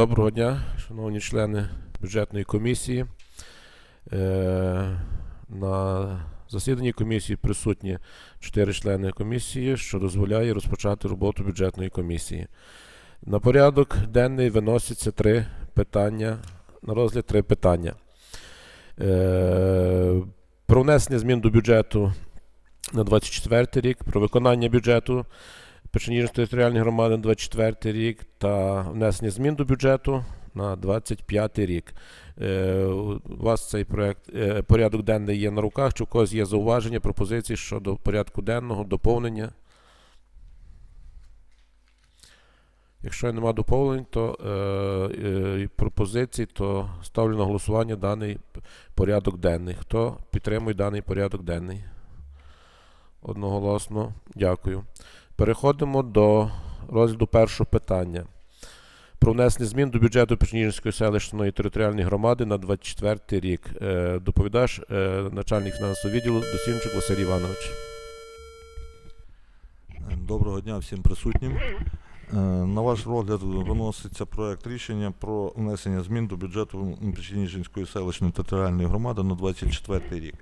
Доброго дня, шановні члени бюджетної комісії. Е, На засіданні комісії присутні 4 члени комісії, що дозволяє розпочати роботу бюджетної комісії. На порядок денний виносяться три питання. На розгляд три питання. Е, Про внесення змін до бюджету на 24 рік, про виконання бюджету Печеніжної територіальної громади на 24 рік та внесення змін до бюджету на 25 рік. Е, У вас цей проект, е, порядок денний є на руках. Чи у когось є зауваження, пропозиції щодо порядку денного, доповнення? Якщо нема доповнень, то е, е, пропозицій, то ставлю на голосування даний порядок денний. Хто підтримує даний порядок денний? Одноголосно. Дякую. Переходимо до розгляду першого питання. Про внесення змін до бюджету Печеніжинської селищної територіальної громади на 24 рік. Е, доповідач, е, начальник фінансового відділу Досінчик Василь Іванович. Доброго дня всім присутнім. Е, На ваш розгляд виноситься проект рішення про внесення змін до бюджету Печеніжинської селищної територіальної громади на 24 рік.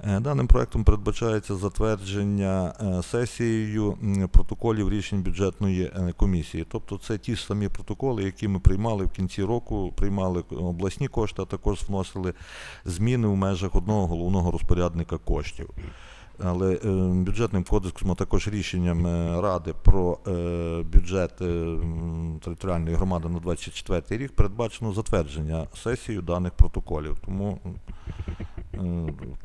Е, Даним проектом передбачається затвердження е, сесією протоколів рішень бюджетної е, комісії. Тобто це ті ж самі протоколи, які ми приймали в кінці року, приймали обласні кошти, а також вносили зміни в межах одного головного розпорядника коштів. Але бюджетним кодексом, а також рішенням Ради про бюджет територіальної громади на 24 рік передбачено затвердження сесією даних протоколів. Тому е,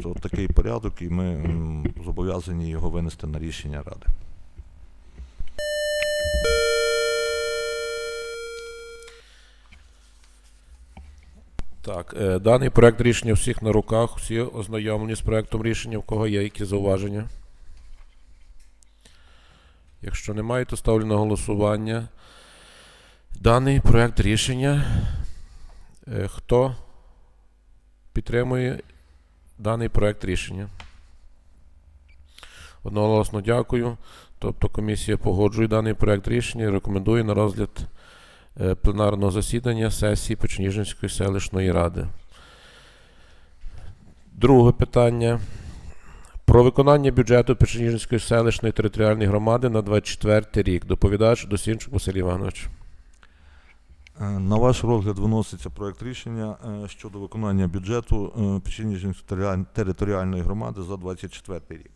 то такий порядок, і ми зобов'язані його винести на рішення Ради. Так, е, даний проект рішення всіх на руках. Всі ознайомлені з проектом рішення. У кого є які зауваження? Якщо немає, то ставлю на голосування даний проект рішення. Е, Хто підтримує даний проект рішення? Одноголосно дякую. Тобто комісія погоджує даний проект рішення і рекомендує на розгляд е, пленарного засідання сесії Печеніжинської селищної ради. Друге питання. Про виконання бюджету Печеніжинської селищної територіальної громади на 24 рік. Доповідач Досінчук Василь Іванович. Е, На ваш розгляд виноситься проект рішення е, щодо виконання бюджету е, Печеніжинської територіальної громади за 24 рік.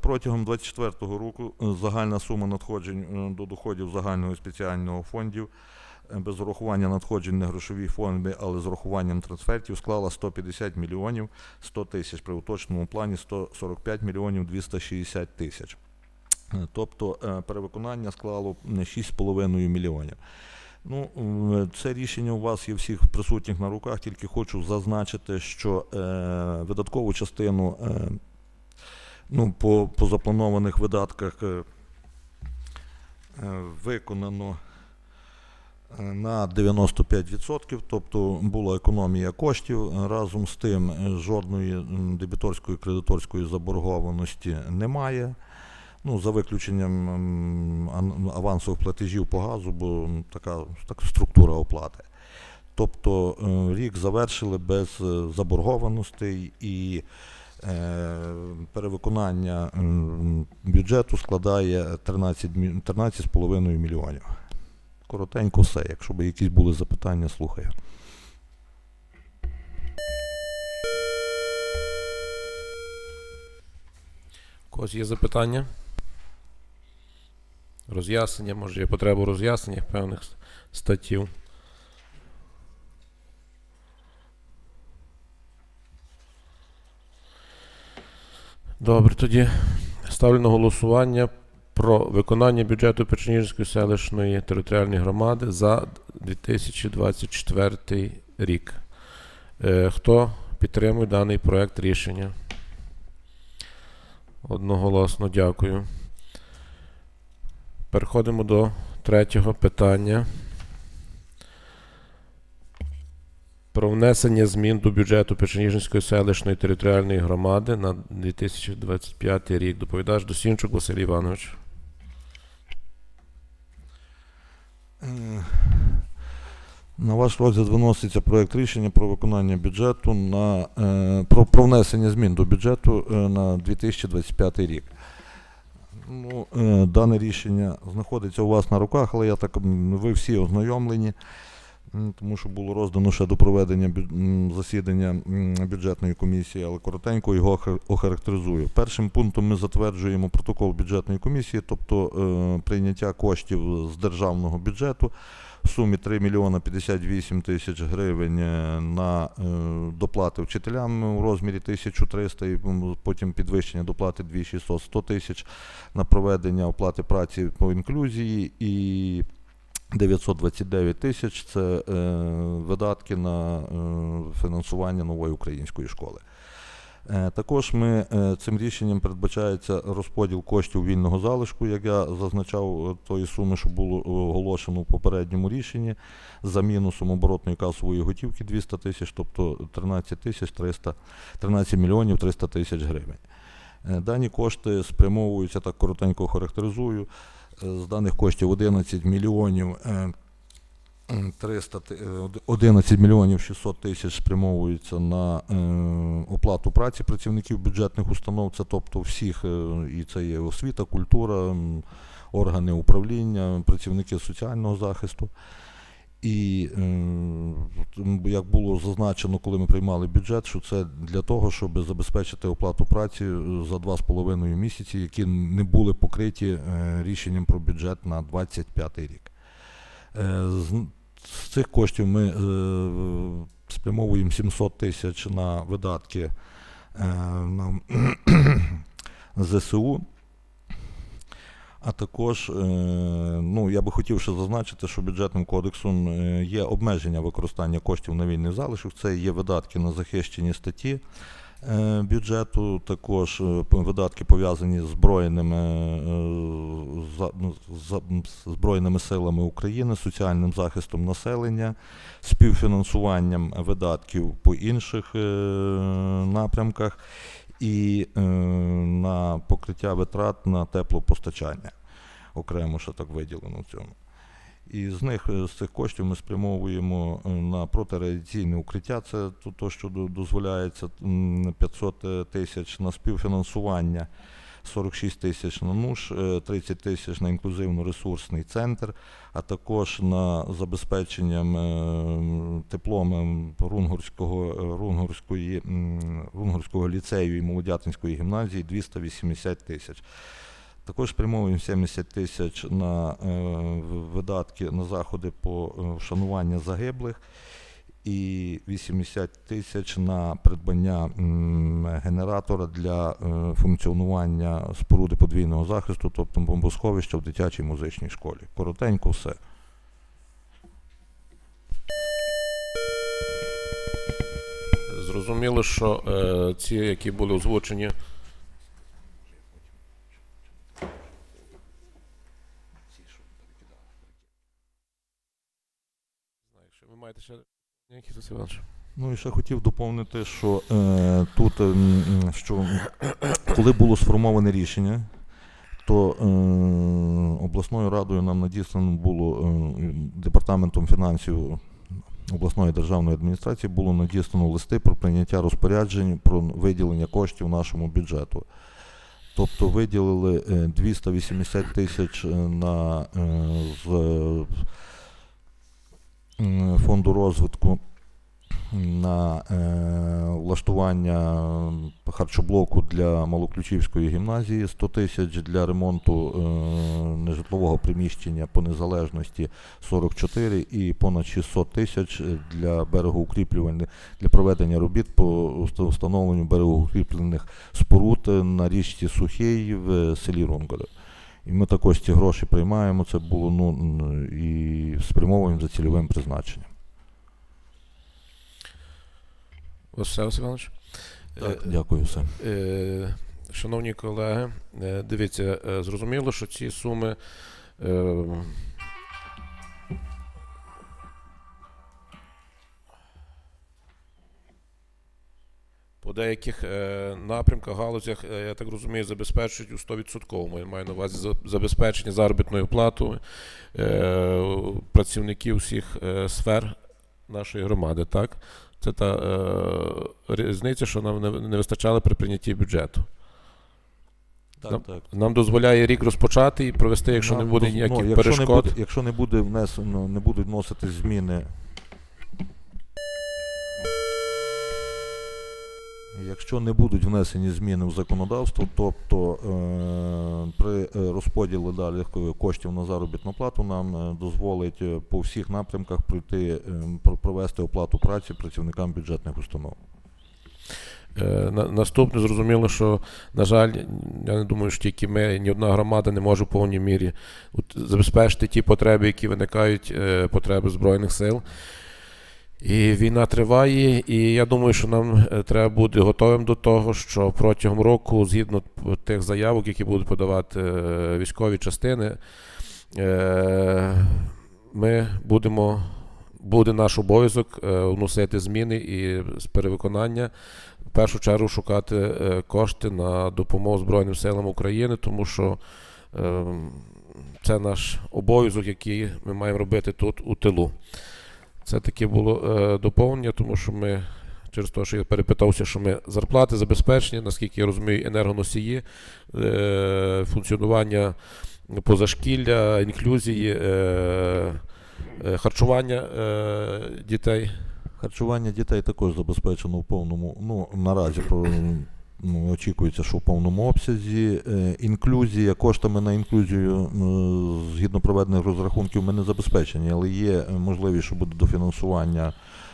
Протягом 24 року загальна сума надходжень до доходів загального і спеціального фондів без урахування надходжень на грошові фонди, але з урахуванням трансфертів склала 150 мільйонів 100 тисяч, при уточненому плані 145 мільйонів 260 тисяч. Тобто перевиконання склало 6,5 мільйонів. Ну, це рішення у вас є всіх присутніх на руках, тільки хочу зазначити, що е, видаткову частину е, ну, по, по запланованих видатках е, е, виконано е, на 95%, тобто була економія коштів. Разом з тим е, жодної дебіторської кредиторської заборгованості немає. Ну, за виключенням авансових платежів по газу, бо така, така структура оплати. Тобто е, рік завершили без е, заборгованостей і е, перевиконання бюджету складає 13, 13,5 мільйонів. Коротенько все. Якщо б якісь були запитання, слухаю. Когось є запитання? Роз'яснення, може є потреба у роз'ясненнях певних статтів. Добре, тоді ставлю на голосування про виконання бюджету Печеніжинської селищної територіальної громади за 2024 рік. Е, Хто підтримує даний проект рішення? Одноголосно дякую. Переходимо до третього питання. Про внесення змін до бюджету Печеніжинської селищної територіальної громади на 2025 рік. Доповідач Досінчук Василь Іванович. Е, На ваш розгляд виноситься проект рішення про виконання бюджету на е, про, про внесення змін до бюджету е, на 2025 рік. Ну, е, дане рішення знаходиться у вас на руках, але я так ви всі ознайомлені, тому що було роздано ще до проведення засідання бюджетної комісії, але коротенько його охар- охарактеризую. Першим пунктом ми затверджуємо протокол бюджетної комісії, тобто е, прийняття коштів з державного бюджету в сумі 3 мільйона 58 тисяч гривень е, на е, доплати вчителям у розмірі 1300 і потім підвищення доплати 2600 100 тисяч на проведення оплати праці по інклюзії і 929 тисяч це е, видатки на фінансування нової української школи. Е, Також ми е, цим рішенням передбачається розподіл коштів вільного залишку, як я зазначав, е, тої суми, що було оголошено в попередньому рішенні, за мінусом оборотної касової готівки 200 тисяч, тобто 13 тисяч 300, 13 мільйонів 300 тисяч гривень. Дані кошти спрямовуються, так коротенько характеризую. З даних коштів 11 мільйонів е, м, 300, ти- е, од- 11 мільйонів 600 тисяч спрямовуються на е, оплату праці працівників бюджетних установ, це тобто всіх, е, і це є освіта, культура, органи управління, працівники соціального захисту. І як було зазначено, коли ми приймали бюджет, що це для того, щоб забезпечити оплату праці за 2,5 місяці, які не були покриті рішенням про бюджет на 25 рік. З, цих коштів ми е, спрямовуємо 700 тисяч на видатки е, на ЗСУ. А також, е, ну, я би хотів ще зазначити, що бюджетним кодексом е, є обмеження використання коштів на вільний залишок. Це є видатки на захищені статті бюджету, також е, видатки пов'язані з збройними, е, ну, збройними силами України, соціальним захистом населення, співфінансуванням видатків по інших е, напрямках і е, на покриття витрат на теплопостачання. Окремо ще так виділено в цьому. І з них е, з цих коштів ми спрямовуємо е, на протирадіаційне укриття. Це то, що дозволяється 500 е, тисяч на співфінансування, 46 тисяч на НУШ, е, 30 тисяч на інклюзивно-ресурсний центр, а також на забезпеченням теплом Рунгурського, Рунгурської, Рунгурського ліцею і Молодятинської гімназії 280 тисяч. Також спрямовуємо 70 тисяч на е, видатки на заходи по е, вшанування загиблих і 80 тисяч на придбання генератора для е, функціонування споруди подвійного захисту, тобто бомбосховища в дитячій музичній школі. Коротенько все. Зрозуміло, що е, ці, які були озвучені. Маєте ще ніякі Іванович? Ну і ще хотів доповнити, що е, тут, е, що коли було сформоване рішення, то е, обласною радою нам надіслано було е, департаментом фінансів обласної державної адміністрації було надіслано листи про прийняття розпоряджень про виділення коштів нашому бюджету. Тобто виділили е, 280 тисяч е, на е, з е, фонду розвитку на е, влаштування харчоблоку для Малоключівської гімназії, 100 тисяч для ремонту е, нежитлового приміщення по незалежності 44 і понад 600 тисяч для берегоукріплювальних для проведення робіт по встановленню берегоукріплених споруд на річці Сухий в селі Рунгода. І ми також ці гроші приймаємо. Це було ну і спрямовуємо за цільовим призначенням. Василь Іванович? Так, дякую все. Е, Шановні колеги, е, дивіться, е, зрозуміло, що ці суми. По деяких е, напрямках, галузях, е, я так розумію, забезпечують у 100%. Я маю на увазі забезпечення заробітною платою е, працівників всіх сфер нашої громади, так? Це та різниця, що нам не, не вистачало при прийнятті бюджету. Так, Нам- так. Нам дозволяє рік розпочати і провести, якщо Нам не буде доз- ніяких ну, якщо перешкод. Не буде, якщо не буде внесено, не будуть вносити зміни. Якщо не будуть внесені зміни в законодавство, тобто е, при е, розподілі далі коштів на заробітну плату нам е, дозволить по всіх напрямках пройти, провести оплату праці працівникам бюджетних установ. На- Наступне зрозуміло, що, на жаль, я не думаю, що тільки ми, ні одна громада не може в повній мірі забезпечити ті потреби, які виникають, потреби Збройних сил. І війна триває, і я думаю, що нам е, треба бути готовим до того, що протягом року, згідно тих заявок, які будуть подавати е, військові частини, е, ми будемо, буде наш обов'язок вносити зміни і з перевиконання в першу чергу шукати кошти на допомогу Збройним силам України, тому що е, це наш обов'язок, який ми маємо робити тут у тилу. Це таке було е, доповнення, тому що ми через те, що я перепитався, що ми зарплати забезпечені, наскільки я розумію, енергоносії, е, функціонування позашкілля, інклюзії, е, е, харчування е, дітей. Харчування дітей також забезпечено в повному, ну наразі очікується, що в повному обсязі. Е, інклюзія, коштами на інклюзію е, згідно проведених розрахунків ми не забезпечені, але є можливість, що буде дофінансування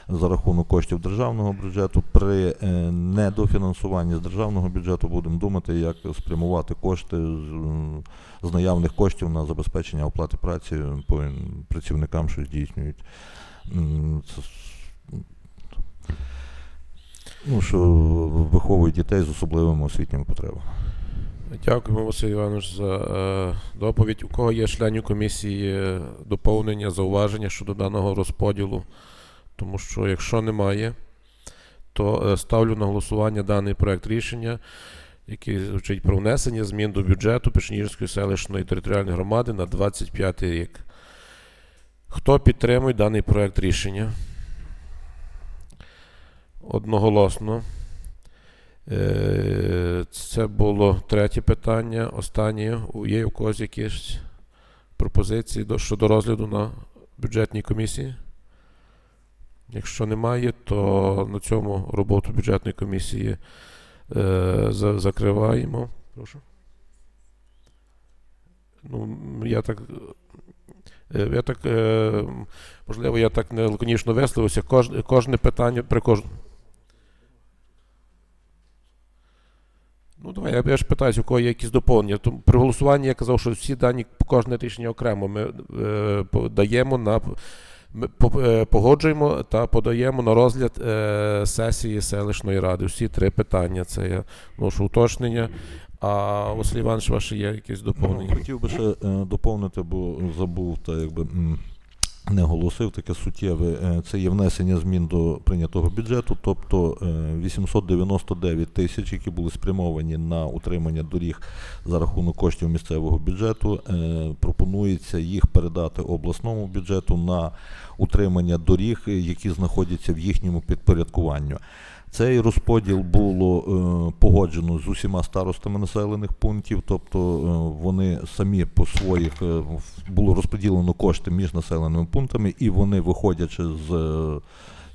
за рахунок коштів державного бюджету. При е, недофінансуванні з державного бюджету будемо думати, як спрямувати кошти з наявних коштів на забезпечення оплати праці по працівникам, що здійснюють. Ну, що виховують дітей з особливими освітніми потребами. Дякуємо, Василь Іванович, за е, доповідь. У кого є членів комісії е, доповнення, зауваження щодо даного розподілу? Тому що якщо немає, то е, ставлю на голосування даний проект рішення, який звучить про внесення змін до бюджету Печеніжської селищної територіальної громади на 25 рік. Хто підтримує даний проект рішення? Одноголосно. Е, Це було третє питання. Останнє. Є у когось якісь пропозиції щодо розгляду на бюджетній комісії? Якщо немає, то на цьому роботу бюджетної комісії е, закриваємо. Прошу. Ну, я так. е, Я так, можливо, я так не лаконічно висловився. Кожне, кожне питання при кожному. Ну, давай, я, я ж питаюся, у кого є якісь доповнення. Тому при голосуванні я казав, що всі дані, кожне рішення окремо ми е, подаємо на ми по- е, погоджуємо та подаємо на розгляд е, сесії селищної ради. Всі три питання. Це я вношу уточнення. А Василь Іванович, ваше є якісь Ну, доповнення? хотів би ще е, доповнити, бо забув та якби не голосив, таке суттєве. Е, Це є внесення змін до прийнятого бюджету, тобто е, 899 тисяч, які були спрямовані на утримання доріг за рахунок коштів місцевого бюджету. е, Пропонується їх передати обласному бюджету на утримання доріг, е, які знаходяться в їхньому підпорядкуванню. Цей розподіл було е, погоджено з усіма старостами населених пунктів, тобто е, вони самі по своїх е, було розподілено кошти між населеними пунктами, і вони, виходячи з,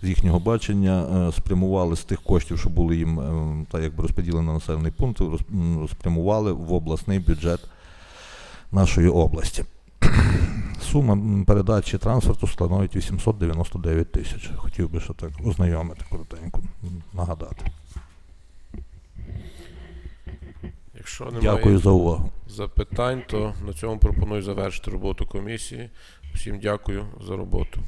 з їхнього бачення, спрямували з тих коштів, що були їм та якби розподілені на населений пункт, роз, м, спрямували в обласний бюджет нашої області. Сума передачі транспорту становить 899 тисяч. Хотів би ще так ознайомити коротенько, нагадати. Якщо немає Дякую за увагу. запитань, то на цьому пропоную завершити роботу комісії. Всім дякую за роботу.